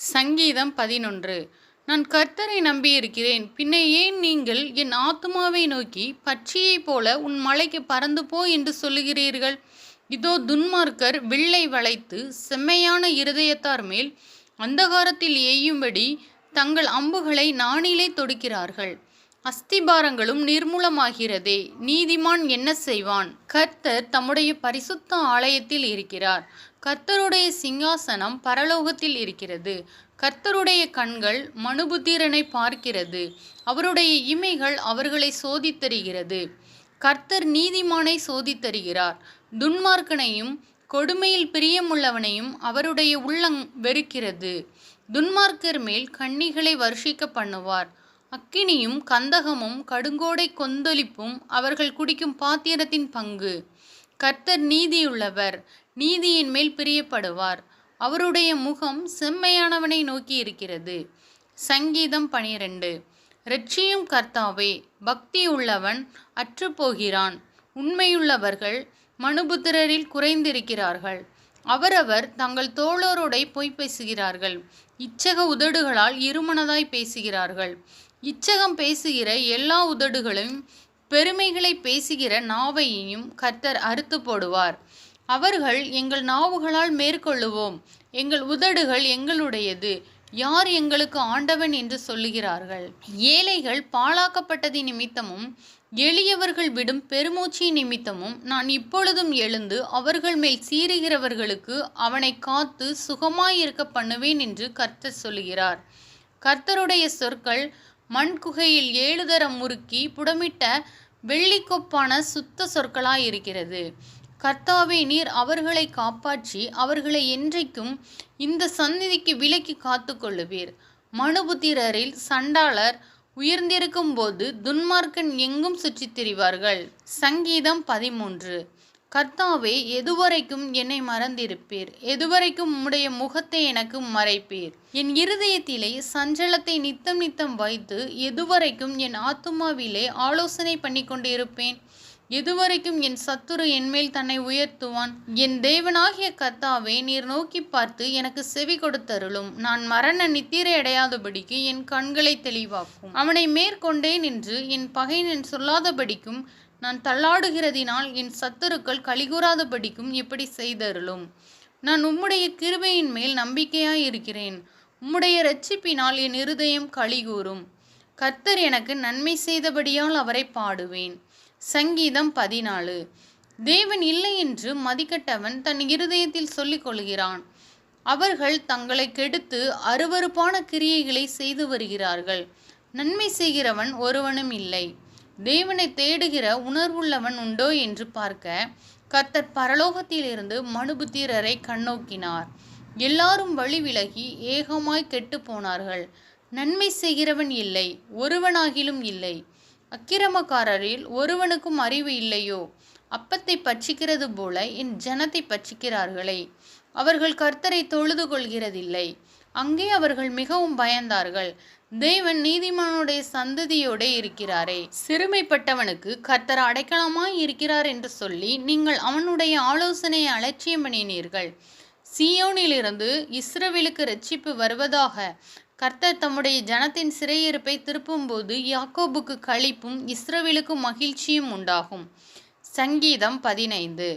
சங்கீதம் பதினொன்று. நான் கர்த்தரை நம்பியிருக்கிறேன். பின்ன ஏன் நீங்கள் என் ஆத்துமாவை நோக்கி பட்சியைப் போல உன் மலைக்கு பறந்து போ என்று சொல்லுகிறீர்கள்? இதோ துன்மார்க்கர் வில்லை வளைத்து செம்மையான இருதயத்தார் மேல் அந்தகாரத்தில் எய்யும்படி தங்கள் அம்புகளை நானிலே தொடுக்கிறார்கள். அஸ்திபாரங்களும் நிர்மூலமாகிறதே. நீதிமான் என்ன செய்வான்? கர்த்தர் தம்முடைய பரிசுத்த ஆலயத்தில் இருக்கிறார். கர்த்தருடைய சிங்காசனம் பரலோகத்தில் இருக்கிறது. கர்த்தருடைய கண்கள் மனுபுத்திரனை பார்க்கிறது. அவருடைய இமைகள் அவர்களை சோதித்தருகிறது கர்த்தர் நீதிமானை சோதித்தருகிறார் துன்மார்க்கனையும் கொடுமையில் பிரியமுள்ளவனையும் அவருடைய உள்ளங் வெறுக்கிறது. துன்மார்க்கர் மேல் கண்ணிகளை வருஷிக்க பண்ணுவார். அக்கினியும் கந்தகமும் கடுங்கோடை கொந்தளிப்பும் அவர்கள் குடிக்கும் பாத்திரத்தின் பங்கு. கர்த்தர் நீதியுள்ளவர் நீதியின் மேல் பிரியப்படுவார். அவருடைய முகம் செம்மையானவனை நோக்கி இருக்கிறது சங்கீதம் பனிரெண்டு. இரட்சியும் கர்த்தாவே பக்தி உள்ளவன் அற்றுப்போகிறான். உண்மையுள்ளவர்கள் மனுபுத்திரரில் குறைந்திருக்கிறார்கள். அவரவர் தங்கள் தோழரோடை பொய் பேசுகிறார்கள். இச்சக உதடுகளால் இருமனதாய் பேசுகிறார்கள். இச்சகம் பேசுகிற எல்லா உதடுகளும் பெருமைகளை பேசுகிற நாவையையும் கர்த்தர் அறுத்து போடுவார். அவர்கள் எங்கள் நாவுகளால் மேற்கொள்ளுவோம். எங்கள் உதடுகள் எங்களுடையது. யார் எங்களுக்கு ஆண்டவன் என்று சொல்லுகிறார்கள்? ஏழைகள் பாழாக்கப்பட்டது நிமித்தமும் எளியவர்கள் விடும் பெருமூச்சி நிமித்தமும் நான் இப்பொழுதும் எழுந்து அவர்கள் மேல் சீறுகிறவர்களுக்கு அவனை காத்து சுகமாயிருக்க பண்ணுவேன் என்று கர்த்தர் சொல்லுகிறார். கர்த்தருடைய சொற்கள் மண் குகையில் ஏழு தரம் முறுக்கி புடமிட்ட வெள்ளிக்கொப்பான சுத்த சொற்களாயிருக்கிறது. கர்த்தாவே நீர் அவர்களை காப்பாற்றி அவர்களை என்றைக்கும் இந்த சந்நிதிக்கு விலக்கி காத்து கொள்ளுவீர் மனுபுத்திரரில் சண்டாளர் உயர்ந்திருக்கும் போது துன்மார்க்கன் எங்கும் சுற்றித் திரிவார்கள். சங்கீதம் பதிமூன்று. கர்த்தாவே எதுவரைக்கும் என்னை மறந்திருப்பீர்? எதுவரைக்கும் உம்முடைய முகத்தை எனக்கு மறைப்பீர்? என் இருதயத்திலே சஞ்சலத்தை நித்தம் நித்தம் வைத்து எதுவரைக்கும் என் ஆத்துமாவிலே ஆலோசனை பண்ணி கொண்டிருப்பேன் எதுவரைக்கும் என் சத்துரு என்மேல் தன்னை உயர்த்துவான். என் தேவனாகிய கத்தாவே நீர் நோக்கி பார்த்து எனக்கு செவி கொடுத்தருளும். நான் மரண நித்திரை அடையாதபடிக்கு என் கண்களை தெளிவாக்கும். அவனை மேற்கொண்டேன் என்று என் பகைஞன் சொல்லாதபடிக்கும் நான் தள்ளாடுகிறதினால் என் சத்துருக்கள் கலிகூறாதபடிக்கும் இப்படி செய்தருளும். நான் உம்முடைய கிருபையின் மேல் நம்பிக்கையாய் இருக்கிறேன் உம்முடைய ரட்சிப்பினால் என் இருதயம் கலிகூறும் கர்த்தர் எனக்கு நன்மை செய்தபடியால் அவரை பாடுவேன். சங்கீதம் பதினாலு. தேவன் இல்லை என்று மதிக்கட்டவன் தன் இருதயத்தில் சொல்லிக் கொள்கிறான். அவர்கள் தங்களை கெடுத்து அருவருப்பான கிரியைகளை செய்து வருகிறார்கள். நன்மை செய்கிறவன் ஒருவனும் இல்லை. தேவனை தேடுகிற உணர்வுள்ளவன் உண்டோ என்று பார்க்க கர்த்தர் பரலோகத்திலிருந்து மனுபுத்திரரை கண்ணோக்கினார். எல்லாரும் வழி விலகி ஏகமாய் கெட்டு போனார்கள். நன்மை செய்கிறவன் இல்லை ஒருவனாகிலும் இல்லை. அக்கிரமக்காரரில் ஒருவனுக்கும் அறிவு இல்லையோ? அப்பத்தை பட்சிக்கிறது போல என் ஜனத்தை பட்சிக்கிறார்களே. அவர்கள் கர்த்தரை தொழுது கொள்கிறதில்லை. அங்கே அவர்கள் மிகவும் பயந்தார்கள். தேவன் நீதிமானுடைய சந்ததியோட இருக்கிறாரே. சிறுமைப்பட்டவனுக்கு கர்த்தர் அடைக்கலமாய் இருக்கிறார் என்று சொல்லி நீங்கள் அவனுடைய ஆலோசனையை அலட்சியம் பண்ணினீர்கள். சியோனிலிருந்து இஸ்ரவேலுக்கு ரட்சிப்பு வருவதாக கர்த்தர் தம்முடைய ஜனத்தின் சிறையிருப்பை திருப்பும்போது யாக்கோபுக்கு களிப்பும் இஸ்ரவேலுக்கு மகிழ்ச்சியும் உண்டாகும். சங்கீதம் பதினைந்து.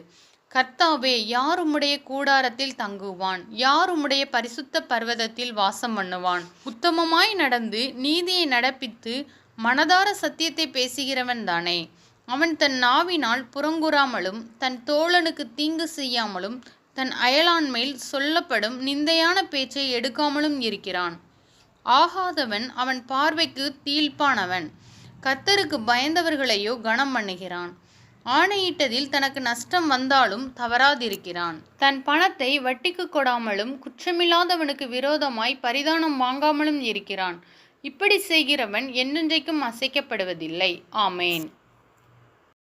கர்த்தாவே யார் உம்முடைய கூடாரத்தில் தங்குவான்? யார் உம்முடைய பரிசுத்த பர்வதத்தில் வாசம் பண்ணுவான்? உத்தமமாய் நடந்து நீதியை நடப்பித்து மனதார சத்தியத்தை பேசுகிறவன் தானே. அவன் தன் நாவினால் புறங்குறாமலும் தன் தோழனுக்கு தீங்கு செய்யாமலும் தன் அயலான் மேல் சொல்லப்படும் நிந்தையான பேச்சை எடுக்காமலும் இருக்கிறான். ஆகாதவன் அவன் பார்வைக்கு தீழ்ப்பானவன் கத்தருக்கு பயந்தவர்களையோ கனம் பண்ணுகிறான். ஆணையிட்டதில் தனக்கு நஷ்டம் வந்தாலும் தவறாதிருக்கிறான். தன் பணத்தை வட்டிக்கு கொடாமலும் குற்றமில்லாதவனுக்கு விரோதமாய் பரிதானம் வாங்காமலும் இருக்கிறான். இப்படி செய்கிறவன் என்னென்றைக்கும் அசைக்கப்படுவதில்லை. ஆமேன்.